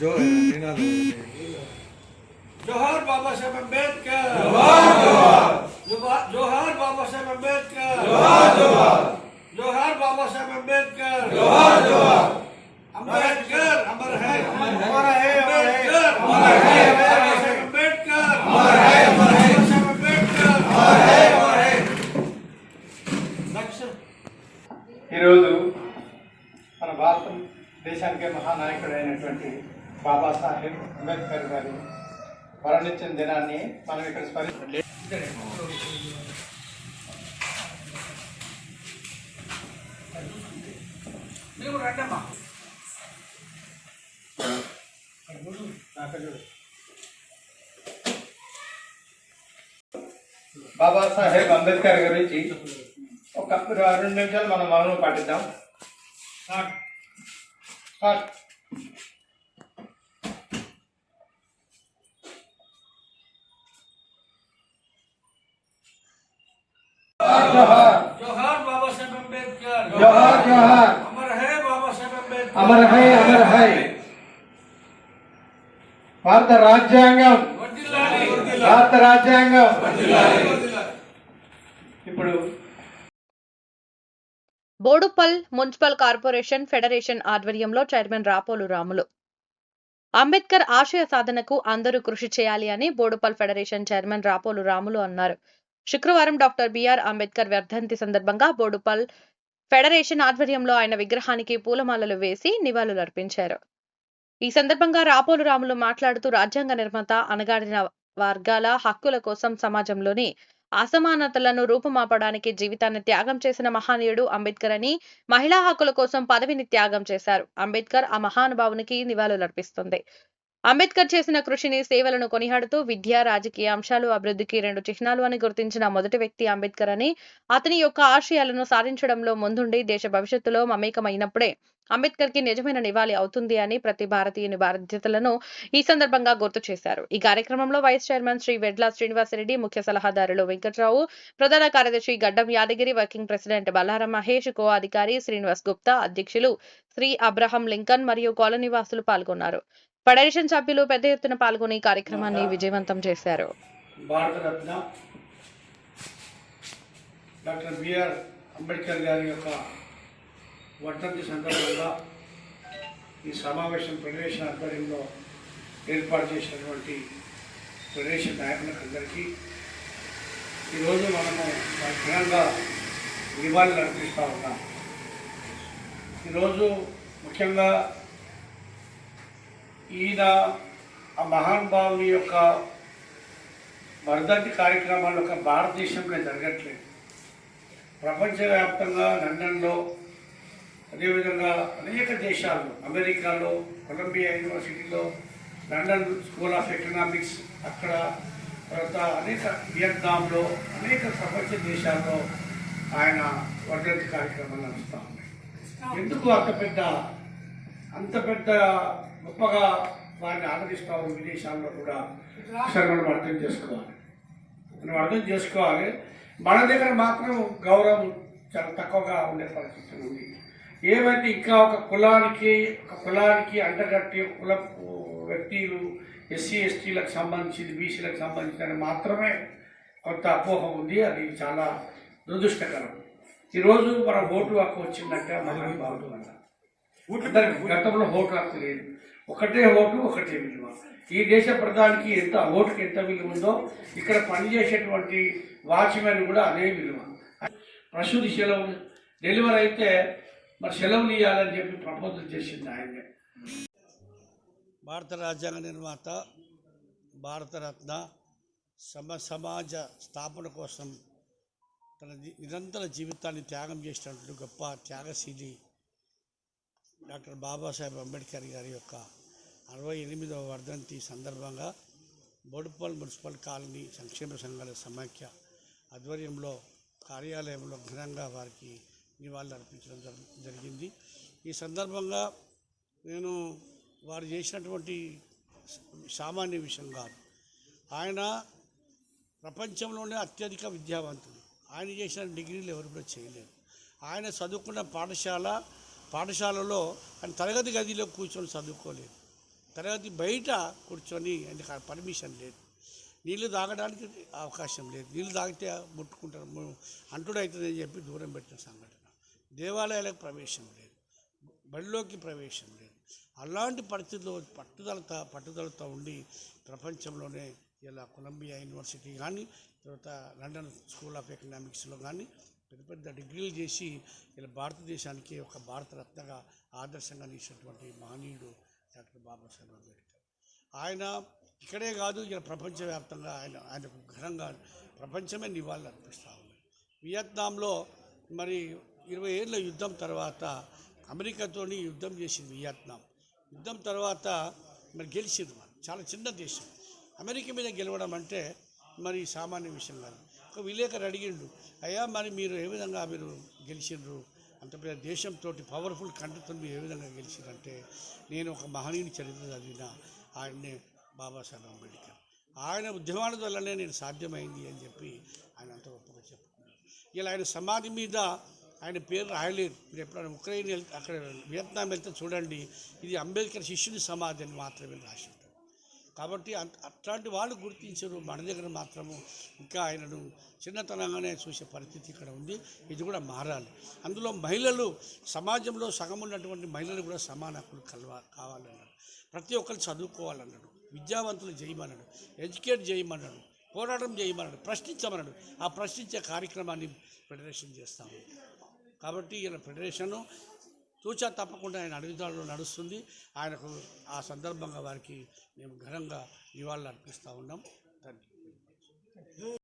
जो है जोहर बाबा साहेब अंबेडकर బాబాసాహెబ్ అంబేద్కర్ గారి మరణించిన దినాన్ని మనం ఇక్కడ స్మరి మీరు రండమ్మా. బాబాసాహెబ్ అంబేద్కర్ గురించి ఒక రెండు నిమిషాలు మనం మౌనం పాటిద్దాం. స్టార్ట్ స్టార్ట్ జోహార్ జోహార్ బాబా సాహెబ్ అంబేద్కర్ జోహార్ జోహార్ అమర్ హై బాబా సాహెబ్ అంబేద్కర్ అమర్ హై అమర్ హై భారత రాజ్యాంగం భారత రాజ్యాంగం ఇప్పుడు బోడుపల్ మున్సిపల్ కార్పొరేషన్ ఫెడరేషన్ ఆధ్వర్యంలో చైర్మన్ రాపోలు రాములు. అంబేద్కర్ ఆశయ సాధనకు అందరూ కృషి చేయాలి అని బోడుపల్ ఫెడరేషన్ చైర్మన్ రాపోలు రాములు అన్నారు. శుక్రవారం డాక్టర్ బిఆర్ అంబేద్కర్ వర్ధంతి సందర్భంగా బోడుపల్ ఫెడరేషన్ ఆధ్వర్యంలో ఆయన విగ్రహానికి పూలమాలలు వేసి నివాళులర్పించారు ఈ సందర్భంగా రాపోలు రాములు మాట్లాడుతూ రాజ్యాంగ నిర్మాత అణగాడిన వర్గాల హక్కుల కోసం సమాజంలోని అసమానతలను రూపుమాపడానికి జీవితాన్ని త్యాగం చేసిన మహానీయుడు అంబేద్కర్ అని మహిళా హక్కుల కోసం పదవిని త్యాగం చేశారు. అంబేద్కర్ ఆ మహానుభావునికి నివాళులర్పిస్తుంది. అంబేద్కర్ చేసిన కృషిని సేవలను కొనియాడుతూ విద్య రాజకీయ అంశాలు అభివృద్ధికి రెండు చిహ్నాలు అని గుర్తించిన మొదటి వ్యక్తి అంబేద్కర్ అని అతని యొక్క ఆశయాలను సాధించడంలో ముందుండి దేశ భవిష్యత్తులో మమేకమైనప్పుడే అంబేద్కర్కి నిజమైన నివాళి అవుతుంది అని ప్రతి భారతీయుని బాధ్యతలను ఈ సందర్భంగా గుర్తు చేశారు. ఈ కార్యక్రమంలో వైస్ చైర్మన్ శ్రీ వెడ్ల శ్రీనివాసరెడ్డి ముఖ్య సలహాదారులు వెంకట్రావు ప్రధాన కార్యదర్శి Gaddam Yadagiri working president Ballaram Mahesh co అధికారి శ్రీనివాస్ గుప్తా అధ్యక్షులు శ్రీ అబ్రహం లింకన్ మరియు కాలనీవాసులు పాల్గొన్నారు. ఫెడరేషన్ సభ్యులు పెద్ద ఎత్తున పాల్గొని కార్యక్రమాన్ని విజయవంతం చేశారు. భారతరత్న డాక్టర్ బిఆర్ అంబేద్కర్ గారి యొక్క వర్ధంతి సందర్భంగా ఈ సమావేశం ఫెడరేషన్ ఆధ్వర్యంలో ఏర్పాటు చేసినటువంటి ఫెడరేషన్ నాయకులకు అందరికీ. ఈరోజు మనము ఘనంగా నివాళులు అర్పిస్తూ ఉన్నాం. ఈరోజు ముఖ్యంగా ఈయన ఆ మహానుభావుని యొక్క వర్ధంతి కార్యక్రమాలు ఒక భారతదేశంలో జరగట్లేదు. ప్రపంచవ్యాప్తంగా లండన్లో అదేవిధంగా అనేక దేశాల్లో అమెరికాలో కొలంబియా యూనివర్సిటీలో లండన్ స్కూల్ ఆఫ్ ఎకనామిక్స్ అక్కడ తర్వాత అనేక వియత్నాంలో అనేక ప్రపంచ దేశాల్లో ఆయన వర్ధంతి కార్యక్రమాలు నడుస్తూ ఉన్నాయి. ఎందుకు అంత పెద్ద అంత పెద్ద గొప్పగా వారిని ఆదరిస్తాము విదేశాల్లో కూడా ఒకసారి మనం అర్థం చేసుకోవాలి. మనం అర్థం చేసుకోవాలి. మన దగ్గర మాత్రం గౌరవం చాలా తక్కువగా ఉండే పరిస్థితి ఉంది. ఏమైతే ఇంకా ఒక కులానికి ఒక కులానికి అంటగట్టి కుల వ్యక్తులు ఎస్సీ ఎస్టీలకు సంబంధించింది బీసీలకు సంబంధించిన మాత్రమే కొంత అపోహ ఉంది. అది చాలా దురదృష్టకరం. ఈరోజు మన ఓటు హక్కు వచ్చిందంటే మనం బాగుంటుందంట. గతంలో ఓటు హక్కు లేదు. ఒకటే ఓటు ఒకటే విలువ. ఈ దేశ ప్రధానికి ఎంత ఓటుకి ఎంత విలువ ఉందో ఇక్కడ పనిచేసేటువంటి వాచ్మెన్ కూడా అదే విలువ. ప్రసూతి సెలవు డెలివరీ అయితే మరి సెలవులు ఇవ్వాలని చెప్పి ప్రపోజల్ చేసింది ఆయనే. భారత రాజ్యాంగ నిర్మాత భారతరత్న సమ సమాజ స్థాపన కోసం తన నిరంతర జీవితాన్ని త్యాగం చేసినటువంటి గొప్ప త్యాగశీలి డాక్టర్ బాబాసాహెబ్ అంబేద్కర్ గారి యొక్క అరవై ఎనిమిదవ వర్ధంతి సందర్భంగా బోడుపల్ మున్సిపల్ కాలనీ సంక్షేమ సంఘాల సమాఖ్య ఆధ్వర్యంలో కార్యాలయంలో ఘనంగా వారికి నివాళులు అర్పించడం జరిగింది. ఈ సందర్భంగా నేను వారు చేసినటువంటి సామాన్య విషయం కాదు. ఆయన ప్రపంచంలోనే అత్యధిక విద్యావంతుడు. ఆయన చేసిన డిగ్రీలు ఎవరు కూడా చేయలేరు ఆయన చదువుకున్న పాఠశాల పాఠశాలలో ఆయన తరగతి గదిలో కూర్చొని చదువుకోలేదు. తరగతి బయట కూర్చొని ఎందుకు పర్మిషన్ లేదు. నీళ్ళు తాగడానికి అవకాశం లేదు. నీళ్ళు తాగితే ముట్టుకుంటారు. అంటుడవుతుందని చెప్పి దూరం పెట్టిన సంఘటన. దేవాలయాలకు ప్రవేశం లేదు. బడిలోకి ప్రవేశం లేదు. అలాంటి పరిస్థితుల్లో పట్టుదలతో పట్టుదలతో ఉండి ప్రపంచంలోనే ఇలా కొలంబియా యూనివర్సిటీ కానీ తర్వాత లండన్ స్కూల్ ఆఫ్ ఎకనామిక్స్లో కానీ పెద్ద పెద్ద డిగ్రీలు చేసి ఇలా భారతదేశానికి ఒక భారతరత్నగా ఆదర్శంగా నిలిచినటువంటి మహనీయుడు డాక్టర్ బాబాసాహెబ్ అంబేద్కర్. ఆయన ఇక్కడే కాదు ఇలా ప్రపంచవ్యాప్తంగా ఆయన ఆయనకు ఘనంగా ప్రపంచమే నివాళులు అర్పిస్తూ ఉంది. వియత్నాంలో మరి ఇరవై ఏళ్ళ యుద్ధం తర్వాత అమెరికాతోని యుద్ధం చేసింది వియత్నాం. యుద్ధం తర్వాత మరి గెలిచింది వాళ్ళు. చాలా చిన్న దేశం. అమెరికా మీద గెలవడం అంటే మరి సామాన్య విషయం కాదు. ఒక విలేకరు అడిగిండు అయ్యా మరి మీరు ఏ విధంగా మీరు గెలిచిండ్రు? అంత పెద్ద దేశంతో పవర్ఫుల్ కంట్రీతో మీరు ఏ విధంగా గెలిచిందంటే నేను ఒక మహనీయుని చరిత్ర చదివిన ఆయన్నే బాబాసాహెబ్ అంబేద్కర్. ఆయన ఉద్యమాల వల్లనే నేను సాధ్యమైంది అని చెప్పి ఆయన అంత గొప్పగా చెప్పుకున్నాడు. ఇలా ఆయన సమాధి మీద ఆయన పేరు రాయలేదు. మీరు ఎప్పుడైనా ఉక్రెయిన్ వెళ్తే అక్కడ వియత్నాం వెళ్తే చూడండి ఇది అంబేద్కర్ శిష్యుని సమాధి అని మాత్రమే రాసి కాబట్టి అట్లాంటి వాళ్ళు గుర్తించరు. మన దగ్గర మాత్రము ఇంకా ఆయనను చిన్నతనంగానే చూసే పరిస్థితి ఇక్కడ ఉంది. ఇది కూడా మారాలి. అందులో మహిళలు సమాజంలో సగం ఉన్నటువంటి మహిళలు కూడా సమాన హక్కులు కలవా కావాలన్నాడు ప్రతి ఒక్కరు చదువుకోవాలన్నాడు విద్యావంతులు చేయమన్నాడు ఎడ్యుకేట్ చేయమన్నాడు పోరాటం చేయమన్నాడు ప్రశ్నించమన్నాడు ఆ ప్రశ్నించే కార్యక్రమాన్ని ఫెడరేషన్ చేస్తాము. కాబట్టి ఈయన ఫెడరేషను తూచా తప్పకుండా ఆయన అడుగుదాడులో నడుస్తుంది. ఆయనకు ఆ సందర్భంగా వారికి మేము ఘనంగా నివాళులు అర్పిస్తూ ఉన్నాం. Thank you